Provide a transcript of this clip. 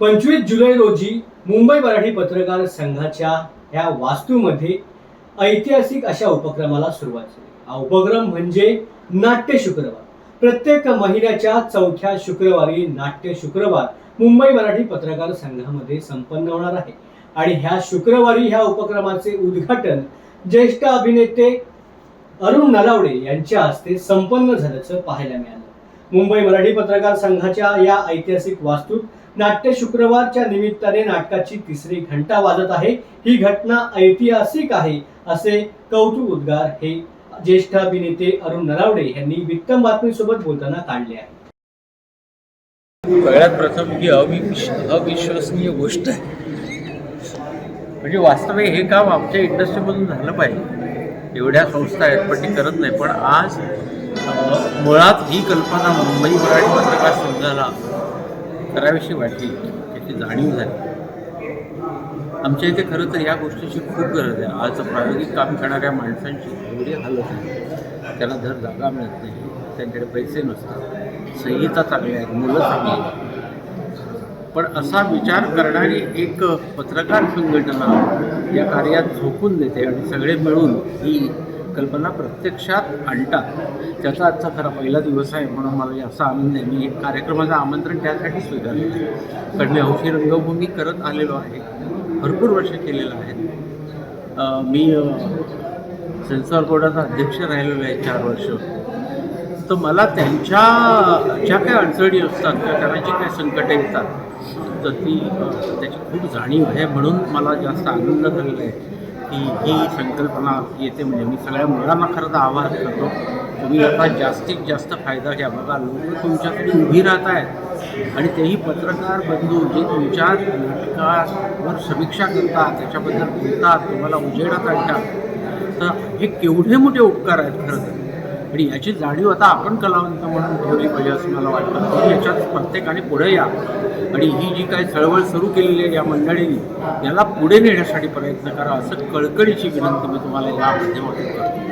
पंचवीस जुलै रोजी मुंबई मराठी पत्रकार संघाच्या ह्या वास्तूमध्ये ऐतिहासिक अशा उपक्रमाला सुरुवात झाली. हा उपक्रम म्हणजे नाट्य शुक्रवार. प्रत्येक महिन्याच्या चौथ्या शुक्रवारी नाट्य शुक्रवार मुंबई मराठी पत्रकार संघामध्ये संपन्न होणार आहे. आणि ह्या शुक्रवारी ह्या उपक्रमाचे उद्घाटन ज्येष्ठ अभिनेते अरुण नलावडे यांच्या हस्ते संपन्न झाल्याचं पाहायला मिळालं. मुंबई मराठी पत्रकार संघाच्या या ऐतिहासिक वास्तूत नाट्य शुक्रवारच्या निमित्ताने नाटकाची तिसरी घंटा वाजत आहे. ही घटना ऐतिहासिक आहे असे कौतुक उद्गार हे ज्येष्ठ अभिनेते अरुण नरावडे यांनी वित्तम बातमीसोबत बोलताना काढले आहे. सगळ्यात प्रथम ही अविश अविश्वसनीय गोष्ट आहे. म्हणजे वास्तविक हे काम आमच्या इंडस्ट्रीमधून झालं पाहिजे. एवढ्या संस्था आहेत पण ती करत नाही. पण आज मुळात ही कल्पना मुंबई मराठी पत्रकार संघाला करावीशी वाटली. याची जाणीव झाली. आमच्या इथे खरं तर या गोष्टीची खूप गरज आहे. आज प्रायोगिक काम करणाऱ्या माणसांची एवढी हालत आहे. त्यांना धर जागा मिळत नाही त्यांच्याकडे पैसे नसतात. संहिता चांगल्या आहेत मुलं चांगली आहेत. पण असा विचार करणारी एक पत्रकार संघटना या कार्यात झोकून देते आणि सगळे मिळून ही कल्पना प्रत्यक्षात आणतात. त्याचा आजचा खरा पहिला दिवस आहे म्हणून मला असा आनंद आहे. मी एक कार्यक्रमाचं आमंत्रण त्यासाठी स्वीकारलं आहे. कारण मी हौशी रंगभूमी करत आलेलो आहे. भरपूर वर्ष केलेलं आहे. मी सेन्सॉर बोर्डाचा अध्यक्ष राहिलेलो आहे चार वर्ष. तर मला त्यांच्या ज्या काही अडचणी असतात किंवा त्यांना जी काही संकटं येतात तर ती त्याची खूप जाणीव आहे म्हणून मला जास्त आनंद झालेला आहे. की ही संकल्पना येते. म्हणजे मी सगळ्या मुलांना खरं तर आवाहन करतो तुम्ही आता जास्तीत जास्त फायदा घ्या. बघा लोक तुमच्याकडे उभी राहत आहेत आणि तेही पत्रकार बंधू जे तुमच्या नाटकावर समीक्षा करतात त्याच्याबद्दल बोलतात तुम्हाला उजेडात आणतात. तर हे केवढे मोठे उपकार आहेत खरं तर. आणि याची जाणीव आता आपण कलावंत म्हणून ठेवली पाहिजे असं मला वाटतं. तुम्ही याच्यात प्रत्येकाने पुढे या. आणि ही जी काही चळवळ सुरू केलेली आहे या मंडळींनी याला पुढे नेण्यासाठी प्रयत्न करा असं कळकळीची विनंती मी तुम्हाला या माध्यमातून करतो.